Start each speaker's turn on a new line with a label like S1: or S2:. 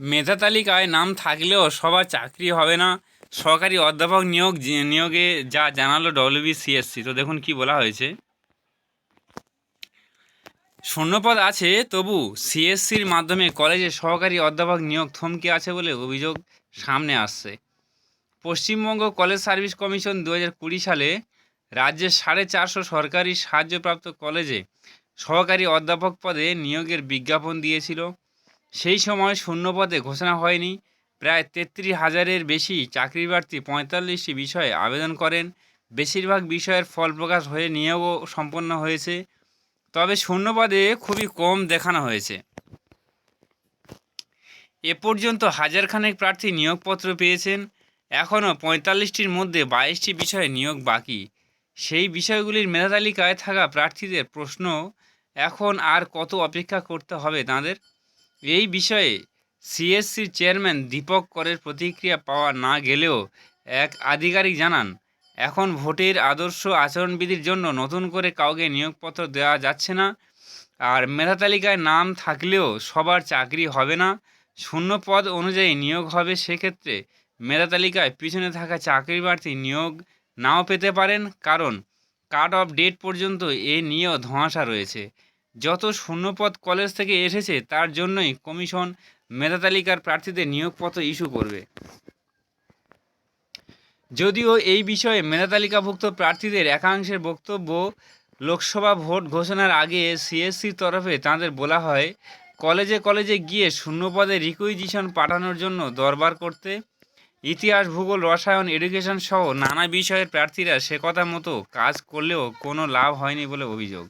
S1: মেধা তালিকায় নাম থাকলেও সবার চাকরি হবে না। সরকারি অধ্যাপক নিয়োগ নিয়োগে যা জানালো ডব্লিউবিসিএসসি তো দেখুন কি বলা হয়েছে। শূন্যপদ আছে, তবু সিএসসির মাধ্যমে কলেজে সহকারী অধ্যাপক নিয়োগ থমকে আছে বলে অভিযোগ সামনে আসছে। পশ্চিমবঙ্গ কলেজ সার্ভিস কমিশন দু হাজার কুড়ি সালে রাজ্যের সাড়ে চারশো সরকারি সাহায্যপ্রাপ্ত কলেজে সহকারী অধ্যাপক পদে নিয়োগের বিজ্ঞাপন দিয়েছিল। সেই সময় শূন্যপদে ঘোষণা হয়নি। প্রায় তেত্রিশ হাজারের বেশি চাকরি প্রার্থী পঁয়তাল্লিশটি বিষয়ে আবেদন করেন। বেশিরভাগ বিষয়ের ফল প্রকাশ হয়ে নিয়োগও সম্পন্ন হয়েছে। তবে শূন্যপদে খুবই কম দেখানো হয়েছে। এ পর্যন্ত হাজারখানেক প্রার্থী নিয়োগপত্র পেয়েছেন। এখনও পঁয়তাল্লিশটির মধ্যে বাইশটি বিষয়ে নিয়োগ বাকি। সেই বিষয়গুলির মেধা তালিকায় থাকা প্রার্থীদের প্রশ্ন, এখন আর কত অপেক্ষা করতে হবে তাদের? এই বিষয়ে সিএসসির চেয়ারম্যান দীপক করের প্রতিক্রিয়া পাওয়া না গেলেও এক আধিকারিক জানান, এখন ভোটের আদর্শ আচরণবিধির জন্য নতুন করে কাউকে নিয়োগপত্র দেওয়া যাচ্ছে না। আর মেধা তালিকায় নাম থাকলেও সবার চাকরি হবে না। শূন্য পদ অনুযায়ী নিয়োগ হবে, সেক্ষেত্রে মেধা তালিকায় পিছনে থাকা চাকরি প্রার্থী নিয়োগ নাও পেতে পারেন। কারণ কাট অফ ডেট পর্যন্ত এ নিয়েও ধোঁয়াশা রয়েছে। যত শূন্যপদ কলেজ থেকে এসেছে, তার জন্যই কমিশন মেধা তালিকার প্রার্থীদের নিয়োগপত্র ইস্যু করবে। যদিও এই বিষয়ে মেধা তালিকাভুক্ত প্রার্থীদের একাংশের বক্তব্য লোকসভা ভোট ঘোষণার আগে সিএসসির তরফে তাদের বলা হয়, কলেজে কলেজে গিয়ে শূন্যপদে রিকুইজিশন পাঠানোর জন্য দরবার করতে, ইতিহাস, ভূগোল, রসায়ন এডুকেশন সহ নানা বিষয়ের প্রার্থীরা সে কথা মতো কাজ করলেও কোনো লাভ হয়নি বলে অভিযোগ।